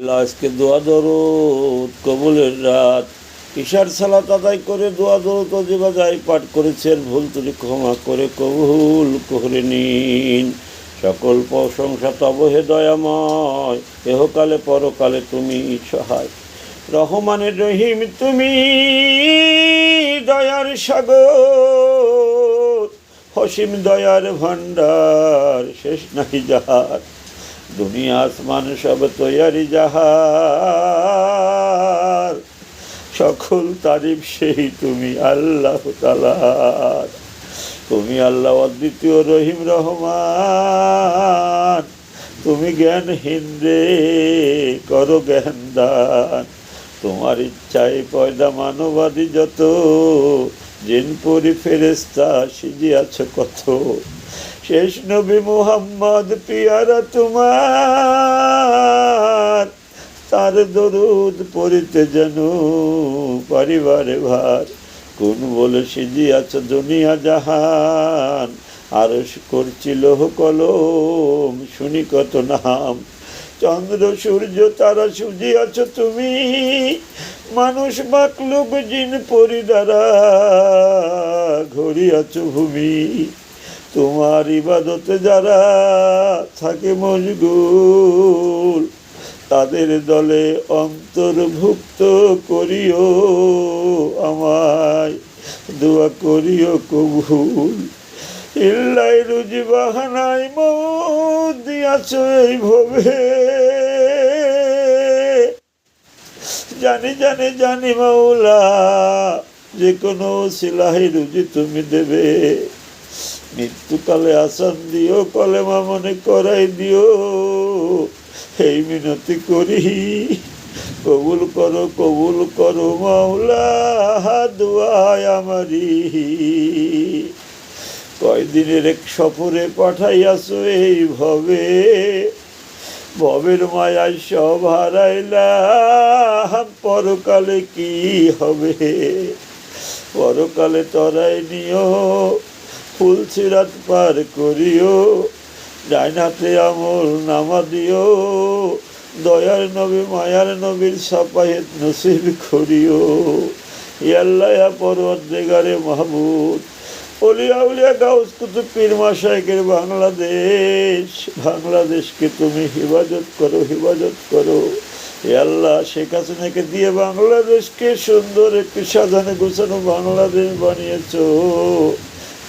আজকে দোয়া দরুদ, কবুলের রাত। ঈশার সালাত আদায় করে দোয়া দরুদ অজিবা পাঠ করেছেন, ভুল তুলি ক্ষমা করে কবুল করে নিন। সকল প্রশংসা তব হে দয়াময়, এহকালে পরকালে তুমি সহায়। রহমানের রহিম তুমি দয়ার সাগর হসিম দয়ার ভান্ডার শেষ নাহি যাহার। দুনিয়া আসমান সব তৈয়ারি যাহার। সকল তারিফ সেই তুমি, আল্লাহ তালার তুমি আল্লাহ অদ্বিতীয় রহিম রহমান। তুমি জ্ঞান হিন্দে করো জ্ঞান দান তোমার ইচ্ছায় পয়দা মানবাদী যত, জিন পরি ফেরেস্তা সিজিয়াছ কত। শেষ নবী মুহাম্মদ পিয়ারা তোমার। তার দরুদ পড়িতে যেন পরিবারে ভার। কোন বলে সিজিয়াছ দুনিয়া জাহান। আরস করছিল কলম, শুনি কত নাম। চন্দ্র, সূর্য, তারা সুজিয়াছ তুমি। মানুষ মাকলুক জিন পরি দ্বারা ঘড়িয়াছ ভূমি। তোমার ইবাদতে যারা থাকে মজগুল তাদের দলে অন্তর্ভুক্ত করিও আমায়, দোয়া করিও কবুল। ইল্লাই রুজি বাহানাই মত দিয়াছ এই ভবে জানি জানি জানি মাওলা, যে কোনো সিলাহি রুজি তুমি দেবে। মৃত্যুকালে আসান দিও, কলেমা মনে করাই দিও। এই মিনতি করি। কবুল করো কবুল করো মাওলা দুয়ায় আমারি। কয়দিনের এক সফরে পাঠাইয়াছো এই ভবে। ভবের মায়ায় সব হারাইলাম পরকালে কি হবে? পরকালে তরাই নিও। ফুল সিরাত পার করিও ডাইনাতে আমল নামা দিও, দয়ার নবী, মায়ার নবীর সাপাহেত নসিব করিও। ইয়াল্লাহ দেগারে মাহবুদ অলিয়া উলিয়া গাউস কুতুব পীর মাসাইকের বাংলাদেশ, বাংলাদেশকে তুমি হেফাজত করো হেফাজত করো। আল্লাহ, শেখ হাসিনাকে দিয়ে বাংলাদেশকে সুন্দর একটি সাজানো গোছানো বাংলাদেশ বানিয়েছো।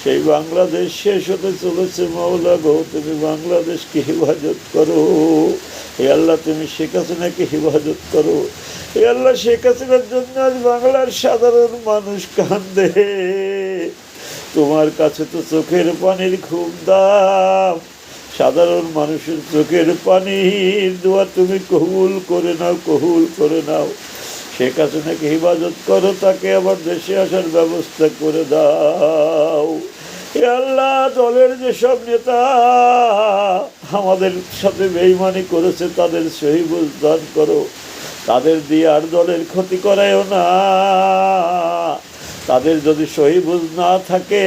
সেই বাংলাদেশ শেষ হতে চলেছে, মাওলা গো, তুমি বাংলাদেশকে হেফাজত করো। হে আল্লাহ, তুমি শেখ হাসিনাকে হেফাজত করো। হে আল্লাহ, শেখ হাসিনার জন্য আজ বাংলার সাধারণ মানুষ কান্দে। তোমার কাছে তো চোখের পানির খুব দাম। সাধারণ মানুষের চোখের পানির দোয়া তুমি কবুল করে নাও, কবুল করে নাও। শেখ হাসিনাকে হেফাজত করো, তাকে আবার দেশে আসার ব্যবস্থা করে দাও। আল্লাহ, দলের যেসব নেতা আমাদের সাথে বেইমানি করেছে, তাদের সহিবুল দান করো। তাদের দিয়ে আর দলের ক্ষতি করায়ও না। তাদের যদি সহিবুজ না থাকে,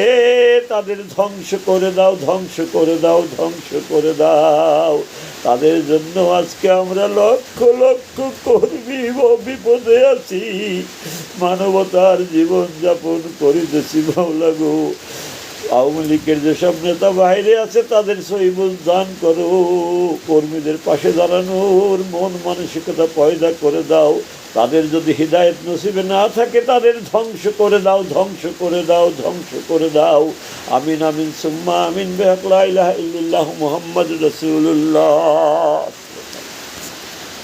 তাদের ধ্বংস করে দাও, ধ্বংস করে দাও, ধ্বংস করে দাও। তাদের জন্য আজকে আমরা লক্ষ লক্ষ কর্মী বিপদে আছি। মানবতার জীবন যাপন করিতেছি মাওলা গো আওয়ামী লীগের যেসব নেতা বাইরে আছে, তাদের সহিবুল দান করো, কর্মীদের পাশে দাঁড়ানোর মন মানসিকতা পয়দা করে দাও। তাদের যদি হৃদায়ত নসিবে না থাকে, তাদের ধ্বংস করে দাও, ধ্বংস করে দাও, ধ্বংস করে দাও। আমিন আমিন, সুম্মা, আমিন বেহকলা ইলাহা ইল্লাল্লাহু মুহাম্মাদুর রাসূলুল্লাহ।